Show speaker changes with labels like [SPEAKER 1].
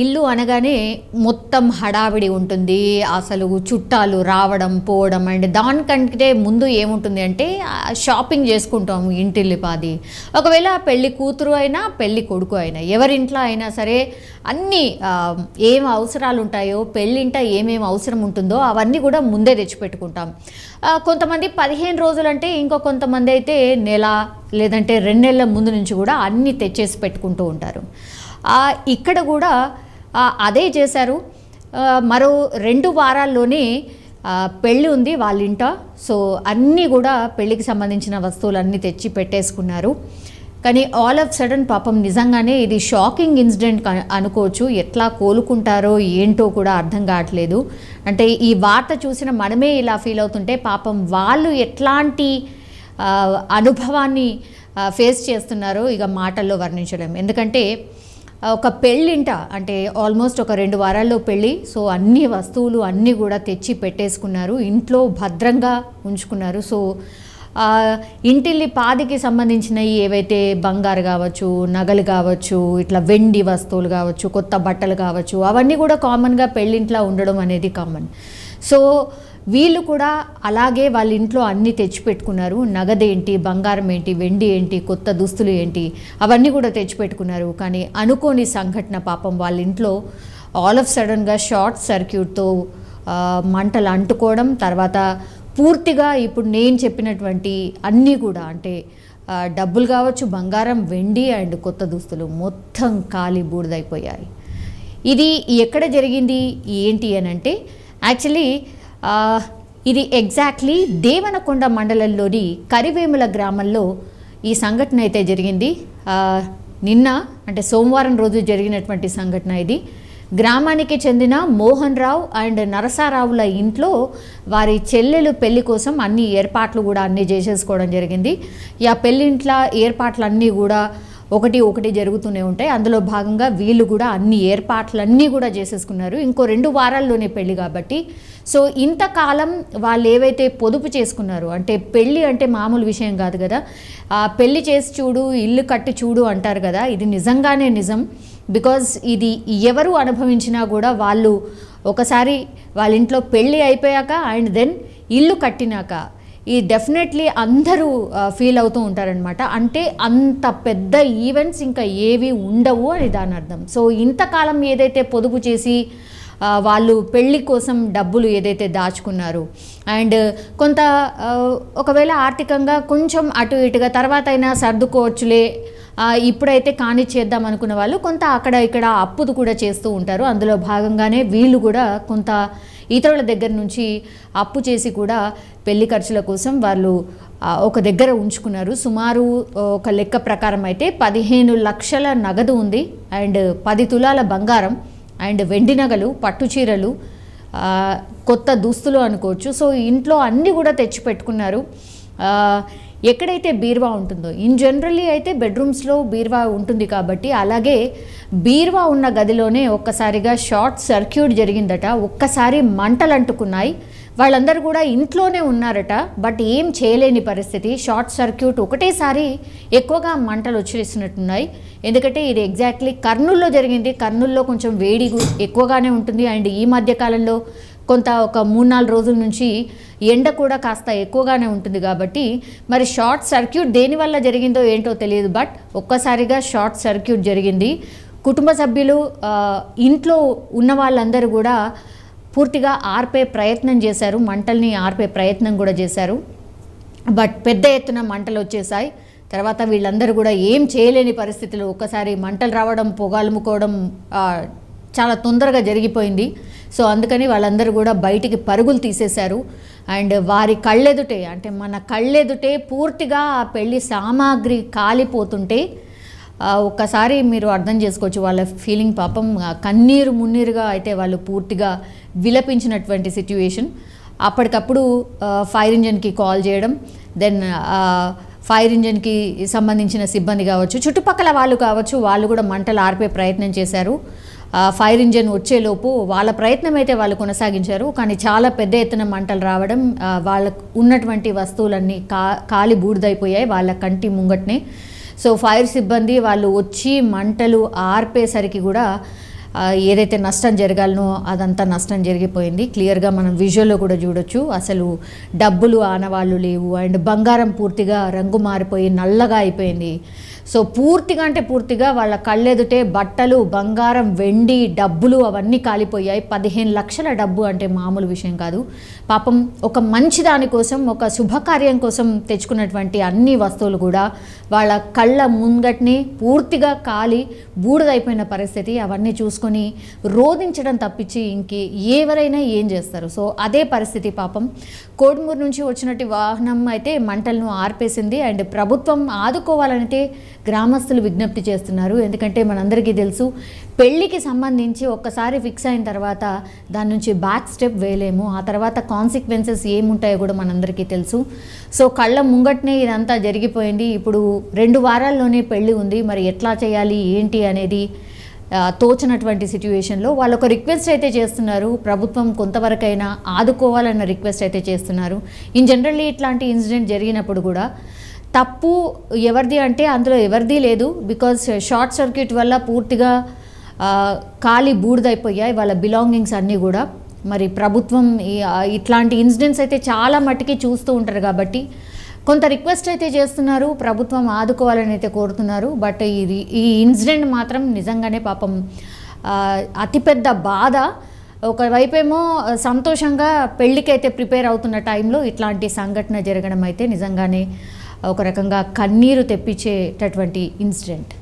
[SPEAKER 1] ఇల్లు అనగానే మొత్తం హడావిడి ఉంటుంది. అసలు చుట్టాలు రావడం పోవడం అండ్ దానికంటే ముందు ఏముంటుంది అంటే షాపింగ్ చేసుకుంటాము ఇంటిల్లిపాది ఒకవేళ పెళ్ళి కూతురు అయినా పెళ్ళి కొడుకు అయినా ఎవరింట్లో అయినా సరే అన్నీ ఏం అవసరాలు ఉంటాయో పెళ్ళింట ఏమేమి అవసరం ఉంటుందో అవన్నీ కూడా ముందే తెచ్చిపెట్టుకుంటాం. కొంతమంది పదిహేను రోజులంటే ఇంకో కొంతమంది అయితే నెల లేదంటే రెండు నెలల ముందు నుంచి కూడా అన్నీ తెచ్చేసి పెట్టుకుంటూ ఉంటారు. ఇక్కడ కూడా అదే చేశారు. మరో రెండు వారాల్లోనే పెళ్ళి ఉంది వాళ్ళ ఇంట సో అన్నీ కూడా పెళ్ళికి సంబంధించిన వస్తువులన్నీ తెచ్చి పెట్టేసుకున్నారు. కానీ ఆల్ ఆఫ్ సడన్ పాపం నిజంగానే ఇది షాకింగ్ ఇన్సిడెంట్ అనుకోవచ్చు. ఎట్లా కోలుకుంటారో ఏంటో కూడా అర్థం కావట్లేదు. అంటే ఈ వార్త చూసిన మనమే ఇలా ఫీల్ అవుతుంటే పాపం వాళ్ళు ఎట్లాంటి అనుభవాన్ని ఫేస్ చేస్తున్నారో ఇక మాటల్లో వర్ణించలేము ఎందుకంటే ఒక పెళ్ళింట అంటే ఆల్మోస్ట్ ఒక రెండు వారాల్లో పెళ్ళి. సో అన్ని వస్తువులు అన్నీ కూడా తెచ్చి పెట్టేసుకున్నారు. ఇంట్లో భద్రంగా ఉంచుకున్నారు. సో ఇంటిల్లి పాదికి సంబంధించినవి ఏవైతే బంగారు కావచ్చు నగలు కావచ్చు ఇట్లా వెండి వస్తువులు కావచ్చు కొత్త బట్టలు కావచ్చు అవన్నీ కూడా కామన్గా పెళ్ళింట్లో ఉండడం అనేది కామన్ సో వీళ్ళు కూడా అలాగే వాళ్ళ ఇంట్లో అన్నీ తెచ్చిపెట్టుకున్నారు. నగదేంటి బంగారం ఏంటి వెండి ఏంటి కొత్త దుస్తులు ఏంటి అవన్నీ కూడా తెచ్చిపెట్టుకున్నారు. కానీ అనుకోని సంఘటన పాపం వాళ్ళ ఇంట్లో ఆల్ ఆఫ్ సడన్గా షార్ట్ సర్క్యూట్తో మంటలు అంటుకోవడం తర్వాత పూర్తిగా ఇప్పుడు నేను చెప్పినటువంటి అన్నీ కూడా అంటే డబ్బులు కావచ్చు బంగారం వెండి అండ్ కొత్త దుస్తులు మొత్తం ఖాళీ బూడిదైపోయాయి. ఇది ఎక్కడ జరిగింది? ఏంటి అని అంటే యాక్చువల్లీ ఇది ఎగ్జాక్ట్లీ దేవనకొండ మండలంలోని కరివేముల గ్రామంలో ఈ సంఘటన అయితే జరిగింది. నిన్న అంటే సోమవారం రోజు జరిగినటువంటి సంఘటన ఇది. గ్రామానికి చెందిన మోహన్ రావు అండ్ నరసారావుల ఇంట్లో వారి చెల్లెలు పెళ్ళి కోసం అన్ని ఏర్పాట్లు కూడా అన్నీ చేసేసుకోవడం జరిగింది. ఈ ఆ పెళ్ళింట్ల ఏర్పాట్లు అన్నీ కూడా ఒకటి ఒకటి జరుగుతూనే ఉంటాయి. అందులో భాగంగా వీళ్ళు కూడా అన్ని ఏర్పాట్లన్నీ కూడా చేసేసుకున్నారు. ఇంకో రెండు వారాల్లోనే పెళ్ళి కాబట్టి. సో ఇంతకాలం వాళ్ళు ఏవైతే పొదుపు చేసుకున్నారు అంటే పెళ్ళి అంటే మామూలు విషయం కాదు కదా. ఆ పెళ్ళి చేసి చూడు ఇల్లు కట్టి చూడు అంటారు కదా. ఇది నిజంగానే నిజం. బికాజ్ ఇది ఎవరు అనుభవించినా కూడా వాళ్ళు ఒకసారి వాళ్ళ ఇంట్లో పెళ్ళి అయిపోయాక అండ్ దెన్ ఇల్లు కట్టినాక ఈ డెఫినెట్లీ అందరూ ఫీల్ అవుతూ ఉంటారనమాట అంటే అంత పెద్ద ఈవెంట్స్ ఇంకా ఏవి ఉండవు అని దాని అర్థం సో ఇంతకాలం ఏదైతే పొదుపు చేసి వాళ్ళు పెళ్ళి కోసం డబ్బులు ఏదైతే దాచుకున్నారు అండ్ కొంత ఒకవేళ ఆర్థికంగా కొంచెం అటు ఇటుగా తర్వాత అయినా సర్దుకోవచ్చులే ఇప్పుడైతే కానిచ్చేద్దాం అనుకున్న వాళ్ళు కొంత అక్కడ ఇక్కడ అప్పులు కూడా చేస్తూ ఉంటారు. అందులో భాగంగానే వీళ్ళు కూడా కొంత ఇతరుల దగ్గర నుంచి అప్పు చేసి కూడా పెళ్ళి ఖర్చుల కోసం వాళ్ళు ఒక దగ్గర ఉంచుకున్నారు. సుమారు ఒక లెక్క ప్రకారం అయితే పదిహేను లక్షల నగదు ఉంది. అండ్ పది తులాల బంగారం అండ్ వెండి నగలు పట్టు చీరలు కొత్త దుస్తులు అనుకోవచ్చు. సో ఇంట్లో అన్నీ కూడా తెచ్చి పెట్టుకున్నారు. ఎక్కడైతే బీరువా ఉంటుందో ఇన్ జనరల్లీ అయితే బెడ్రూమ్స్లో బీరువా ఉంటుంది కాబట్టి అలాగే బీరువా ఉన్న గదిలోనే ఒక్కసారిగా షార్ట్ సర్క్యూట్ జరిగిందట. ఒక్కసారి మంటలు అంటుకున్నాయి వాళ్ళందరూ కూడా ఇంట్లోనే ఉన్నారట. బట్ ఏం చేయలేని పరిస్థితి. షార్ట్ సర్క్యూట్ ఒకటేసారి ఎక్కువగా మంటలు వచ్చేసినట్టున్నాయి. ఎందుకంటే ఇది ఎగ్జాక్ట్లీ కర్నూల్లో జరిగింది. కర్నూల్లో కొంచెం వేడి ఎక్కువగానే ఉంటుంది. అండ్ ఈ మధ్య కాలంలో కొంత ఒక మూడు నాలుగు రోజుల నుంచి ఎండ కూడా కాస్త ఎక్కువగానే ఉంటుంది కాబట్టి మరి షార్ట్ సర్క్యూట్ దేనివల్ల జరిగిందో ఏంటో తెలియదు బట్ ఒక్కసారిగా షార్ట్ సర్క్యూట్ జరిగింది. కుటుంబ సభ్యులు ఇంట్లో ఉన్న వాళ్ళందరూ కూడా పూర్తిగా ఆర్పే ప్రయత్నం చేశారు మంటల్ని ఆర్పే ప్రయత్నం కూడా చేశారు. బట్ పెద్ద ఎత్తున మంటలు వచ్చేసాయి తర్వాత వీళ్ళందరూ కూడా ఏం చేయలేని పరిస్థితులు ఒక్కసారి మంటలు రావడం పొగాలుముకోవడం చాలా తొందరగా జరిగిపోయింది. సో అందుకని వాళ్ళందరూ కూడా బయటికి పరుగులు తీసేశారు. అండ్ వారి కళ్ళెదుటే అంటే మన కళ్ళెదుటే పూర్తిగా ఆ పెళ్ళి సామాగ్రి కాలిపోతుంటే ఒక్కసారి మీరు అర్థం చేసుకోవచ్చు వాళ్ళ ఫీలింగ్ పాపం కన్నీరు మున్నీరుగా అయితే వాళ్ళు పూర్తిగా విలపించినటువంటి సిట్యుయేషన్. అప్పటికప్పుడు ఫైర్ ఇంజన్కి కాల్ చేయడం దెన్ ఫైర్ ఇంజన్కి సంబంధించిన సిబ్బంది కావచ్చు చుట్టుపక్కల వాళ్ళు కావచ్చు వాళ్ళు కూడా మంటలు ఆర్పే ప్రయత్నం చేశారు. ఫైర్ ఇంజన్ వచ్చేలోపు వాళ్ళ ప్రయత్నం అయితే వాళ్ళు కొనసాగించారు కానీ చాలా పెద్ద ఎత్తున మంటలు రావడం వాళ్ళకు ఉన్నటువంటి వస్తువులన్నీ కా కాలి బూడిదైపోయాయి వాళ్ళ కంటి ముంగట్నే. సో ఫైర్ సిబ్బంది వాళ్ళు వచ్చి మంటలు ఆర్పేసరికి కూడా ఏదైతే నష్టం జరగాలనో అదంతా నష్టం జరిగిపోయింది. క్లియర్గా మనం విజువల్లో కూడా చూడొచ్చు అసలు డబ్బులు ఆనవాళ్ళు లేవు. అండ్ బంగారం పూర్తిగా రంగు మారిపోయి నల్లగా అయిపోయింది. సో పూర్తిగా అంటే పూర్తిగా వాళ్ళ కళ్ళెదుటే బట్టలు బంగారం వెండి డబ్బులు అవన్నీ కాలిపోయాయి. పదిహేను లక్షల డబ్బు అంటే మామూలు విషయం కాదు. పాపం ఒక మంచి దాని కోసం ఒక శుభకార్యం కోసం తెచ్చుకున్నటువంటి అన్ని వస్తువులు కూడా వాళ్ళ కళ్ళ ముంగట్ని పూర్తిగా కాలి బూడిదైపోయిన పరిస్థితి. అవన్నీ చూసుకొని రోధించడం తప్పించి ఇంకే ఎవరైనా ఏం చేస్తారు? సో అదే పరిస్థితి పాపం. కోడుమూరు నుంచి వచ్చినట్టు వాహనం అయితే మంటలను ఆర్పేసింది. అండ్ ప్రభుత్వం ఆదుకోవాలంటే గ్రామస్తులు విజ్ఞప్తి చేస్తున్నారు. ఎందుకంటే మనందరికీ తెలుసు పెళ్ళికి సంబంధించి ఒక్కసారి ఫిక్స్ అయిన తర్వాత దాని నుంచి బ్యాక్ స్టెప్ వేయలేము. ఆ తర్వాత కాన్సిక్వెన్సెస్ ఏముంటాయో కూడా మనందరికీ తెలుసు. సో కళ్ళ ముంగట్నే ఇదంతా జరిగిపోయింది. ఇప్పుడు రెండు వారాల్లోనే పెళ్ళి ఉంది. మరి ఎట్లా చేయాలి ఏంటి అనేది తోచినటువంటి సిచ్యువేషన్లో వాళ్ళు ఒక రిక్వెస్ట్ అయితే చేస్తున్నారు. ప్రభుత్వం కొంతవరకైనా ఆదుకోవాలన్న రిక్వెస్ట్ అయితే చేస్తున్నారు. ఇన్ జనరల్లీ ఇట్లాంటి ఇన్సిడెంట్ జరిగినప్పుడు కూడా తప్పు ఎవరిది అంటే అందులో ఎవరిది లేదు బికాజ్ షార్ట్ సర్క్యూట్ వల్ల పూర్తిగా uh, ఖాళీ బూడిదైపోయాయి వాళ్ళ బిలాంగింగ్స్ అన్నీ కూడా. మరి ప్రభుత్వం ఇట్లాంటి ఇన్సిడెంట్స్ అయితే చాలా మట్టుకి చూస్తూ ఉంటారు కాబట్టి కొంత రిక్వెస్ట్ అయితే చేస్తున్నారు ప్రభుత్వం ఆదుకోవాలని అయితే కోరుతున్నారు బట్ ఇది ఈ ఇన్సిడెంట్ మాత్రం నిజంగానే పాపం అతిపెద్ద బాధ. ఒకవైపేమో సంతోషంగా పెళ్ళికైతే ప్రిపేర్ అవుతున్న టైంలో ఇట్లాంటి సంఘటన జరగడం అయితే నిజంగానే ఒక రకంగా కన్నీరు తెప్పించేటటువంటి ఇన్సిడెంట్